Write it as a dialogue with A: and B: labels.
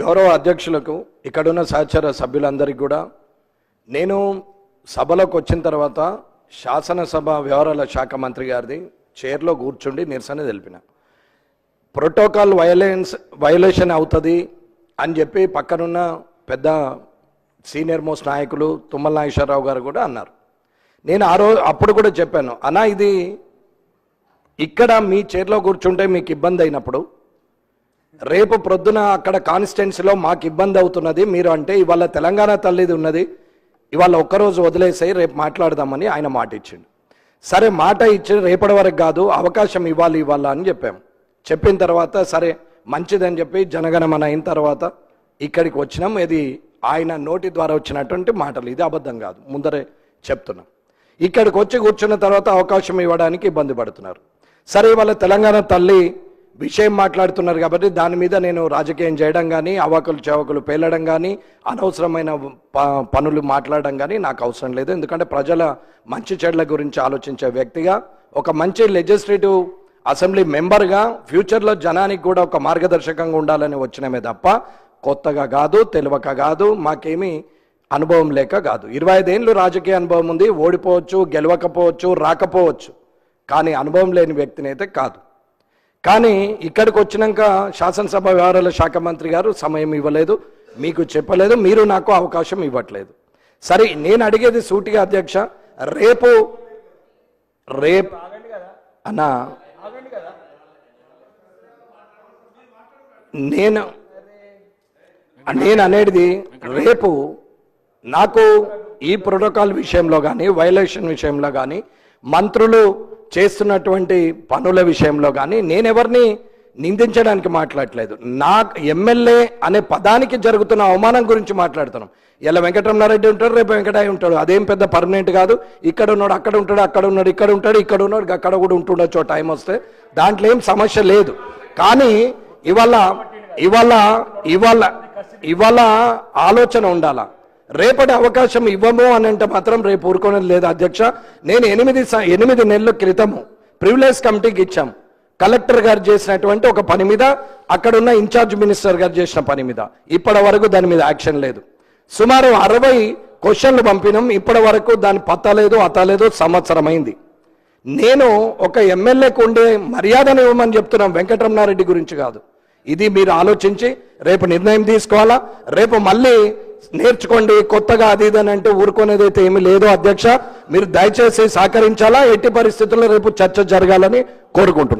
A: గౌరవ అధ్యక్షులకు ఇక్కడున్న సహచర సభ్యులందరికీ కూడా నేను సభలోకి వచ్చిన తర్వాత శాసనసభ వ్యవహారాల శాఖ మంత్రి గారిది చైర్లో కూర్చుండి నిరసన తెలిపిన. ప్రోటోకాల్ వయలెన్స్ వయలేషన్ అవుతుంది అని చెప్పి పక్కనున్న పెద్ద సీనియర్ మోస్ట్ నాయకులు తుమ్మల నాగేశ్వరరావు గారు కూడా అన్నారు. నేను ఆ రోజు అప్పుడు కూడా చెప్పాను అన్నా ఇది ఇక్కడ మీ చైర్లో కూర్చుంటే మీకు ఇబ్బంది అయినప్పుడు రేపు ప్రొద్దున అక్కడ కాన్స్టిట్యున్సీలో మాకు ఇబ్బంది అవుతున్నది. మీరు అంటే ఇవాళ తెలంగాణ తల్లిది ఉన్నది. ఇవాళ ఒక్కరోజు వదిలేసాయి రేపు మాట్లాడదామని ఆయన మాట ఇచ్చిండు. సరే మాట ఇచ్చి రేపటి వరకు కాదు అవకాశం ఇవ్వాలి ఇవ్వాలా అని చెప్పాం. చెప్పిన తర్వాత సరే మంచిదని చెప్పి జనగణమన అయిన తర్వాత ఇక్కడికి వచ్చినాం. ఇది ఆయన నోటి ద్వారా వచ్చినటువంటి మాటలు. ఇది అబద్ధం కాదు. ముందరే చెప్తున్నాం. ఇక్కడికి వచ్చి కూర్చున్న తర్వాత అవకాశం ఇవ్వడానికి ఇబ్బంది పడుతున్నారు. సరే ఇవాళ తెలంగాణ తల్లి విషయం మాట్లాడుతున్నారు కాబట్టి దాని మీద నేను రాజకీయం చేయడం కానీ అవాకులు చవకలు పేలడం కానీ అనవసరమైన ప- పనులు మాట్లాడడం కానీ నాకు అవసరం లేదు. ఎందుకంటే ప్రజల మంచి చెడ్ల గురించి ఆలోచించే వ్యక్తిగా ఒక మంచి లెజిస్లేటివ్ అసెంబ్లీ మెంబర్గా ఫ్యూచర్లో జనానికి కూడా ఒక మార్గదర్శకంగా ఉండాలని వచ్చినమే తప్ప కొత్తగా కాదు తెలివక కాదు మాకేమీ అనుభవం లేక కాదు. ఇరవై ఐదేళ్ళు రాజకీయ అనుభవం ఉంది ఓడిపోవచ్చు గెలవకపోవచ్చు రాకపోవచ్చు. కానీ అనుభవం లేని వ్యక్తిని అయితే కాదు. కానీ ఇక్కడికి వచ్చినాక శాసనసభ వ్యవహారాల శాఖ మంత్రి గారు సమయం ఇవ్వలేదు మీకు చెప్పలేదు మీరు నాకు అవకాశం ఇవ్వట్లేదు. సరే నేను అడిగేది సూటిగా అధ్యక్ష రేపు రేపు అన్నా నేను నేను అనేది రేపు నాకు ఈ ప్రోటోకాల్ విషయంలో కానీ వైలేషన్ విషయంలో కానీ మంత్రులు చేస్తున్నటువంటి పనుల విషయంలో కానీ నేనెవరిని నిందించడానికి మాట్లాడలేదు. నా ఎమ్మెల్యే అనే పదానికి జరుగుతున్న అవమానం గురించి మాట్లాడుతున్నాం. ఇలా వెంకటరమణారెడ్డి ఉంటాడు రేపు వెంకటయ్య ఉంటాడు. అదేం పెద్ద పర్మనెంట్ కాదు. ఇక్కడ ఉన్నాడు అక్కడ ఉంటాడు అక్కడ ఉన్నాడు ఇక్కడ ఉంటాడు ఇక్కడ ఉన్నాడు అక్కడ కూడా ఉంటుండొచ్చు టైం వస్తే. దాంట్లో ఏం సమస్య లేదు. కానీ ఇవాళ ఇవాళ ఇవాళ ఇవాళ ఆలోచన ఉండాలా? రేపటి అవకాశం ఇవ్వము అని అంటే మాత్రం రేపు ఊరుకోనేది లేదు అధ్యక్ష. నేను ఎనిమిది ఎనిమిది నెలల క్రితము ప్రివిలేజ్ కమిటీకి ఇచ్చాం. కలెక్టర్ గారు చేసినటువంటి ఒక పని మీద అక్కడున్న ఇన్ఛార్జ్ మినిస్టర్ గారు చేసిన పని మీద. ఇప్పటి వరకు దాని మీద యాక్షన్ లేదు. సుమారు అరవై క్వశ్చన్లు పంపినాం ఇప్పటి వరకు దాని పత్తలేదు అతలేదు సంవత్సరమైంది సంవత్సరం అయింది నేను ఒక ఎమ్మెల్యేకు ఉండే మర్యాదను ఇవ్వమని చెప్తున్నాం వెంకటరమణారెడ్డి గురించి కాదు. ఇది మీరు ఆలోచించి రేపు నిర్ణయం తీసుకోవాలా? రేపు మళ్ళీ నేర్చుకోండి కొత్తగా అది ఇది అని అంటే ఊరుకునేది అయితే ఏమీ లేదు. అధ్యక్ష మీరు దయచేసి సహకరించాలా? ఎట్టి పరిస్థితుల్లో రేపు చర్చ జరగాలని కోరుకుంటున్నాను.